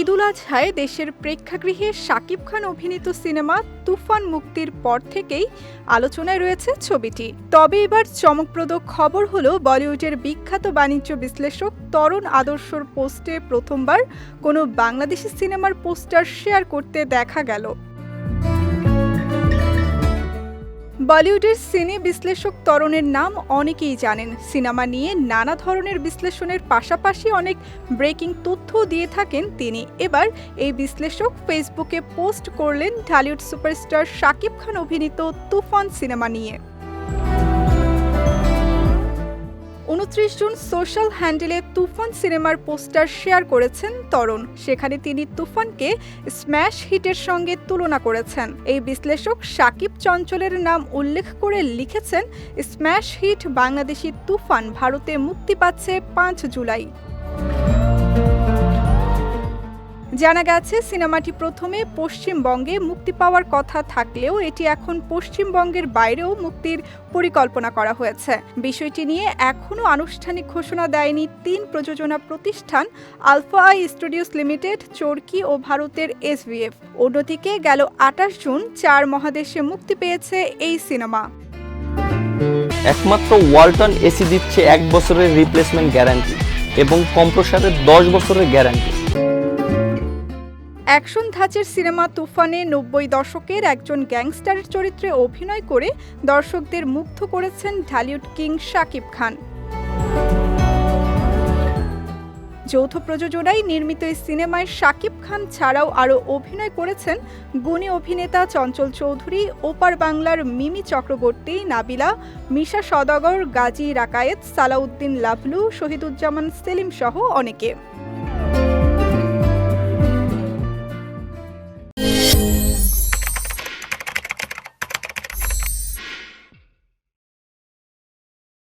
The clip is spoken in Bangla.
ঈদুল আজহায় দেশের প্রেক্ষাগৃহে শাকিব খান অভিনীত সিনেমা তুফান মুক্তির পর থেকেই আলোচনায় রয়েছে ছবিটি। তবে এবার চমকপ্রদ খবর হলো, বলিউডের বিখ্যাত বাণিজ্য বিশ্লেষক তরুণ আদর্শর পোস্টে প্রথমবার কোনো বাংলাদেশি সিনেমার পোস্টার শেয়ার করতে দেখা গেল। বলিউডের সিনে বিশ্লেষক তরণের নাম অনেকেই জানেন। সিনেমা নিয়ে নানা ধরনের বিশ্লেষণের পাশাপাশি অনেক ব্রেকিং তথ্য দিয়ে থাকেন তিনি। এবার এই বিশ্লেষক ফেসবুকে পোস্ট করলেন ঢালিউড সুপারস্টার শাকিব খান অভিনীত তুফান সিনেমা নিয়ে। উনত্রিশ জুন সোশ্যাল হ্যান্ডেলে তুফান সিনেমার পোস্টার শেয়ার করেছেন তরুণ। সেখানে তিনি তুফানকে স্ম্যাশ হিটের সঙ্গে তুলনা করেছেন। এই বিশ্লেষক সাকিব চঞ্চলের নাম উল্লেখ করে লিখেছেন, স্ম্যাশ হিট বাংলাদেশি তুফান ভারতে মুক্তি পাচ্ছে পাঁচ জুলাই। জানা গেছে, সিনেমাটি প্রথমে পশ্চিমবঙ্গে মুক্তি পাওয়ার কথা থাকলেও এটি এখন পশ্চিমবঙ্গের বাইরেও মুক্তির পরিকল্পনা করা হয়েছে। বিষয়টি নিয়ে এখনও আনুষ্ঠানিক ঘোষণা দেয়নি তিন প্রযোজনা প্রতিষ্ঠান, alpha I studios limited, Chorki ও ভারতের এসভিএফ। অন্যদিকে গেল আটাশ জুন, চার মহাদেশে মুক্তি পেয়েছে এই সিনেমা। একমাত্র ওয়ালটন এসি দিচ্ছে এক বছরের রিপ্লেসমেন্ট গ্যারান্টি এবং কম্প্রসারের দশ বছরের গ্যারান্টি অ্যাকশন ধাঁচের সিনেমা তুফানে নব্বই দশকের একজন গ্যাংস্টারের চরিত্রে অভিনয় করে দর্শকদের মুগ্ধ করেছেন ঢালিউড কিং শাকিব খান। যৌথ প্রযোজনায় নির্মিত এই সিনেমায় শাকিব খান ছাড়াও আরও অভিনয় করেছেন গুণী অভিনেতা চঞ্চল চৌধুরী, ওপার বাংলার মিমি চক্রবর্তী, নাবিলা, মিশা সদাগর গাজী রাকায়েত, সালাউদ্দিন লাভলু, শহীদুজ্জামান সেলিম সহ অনেকে।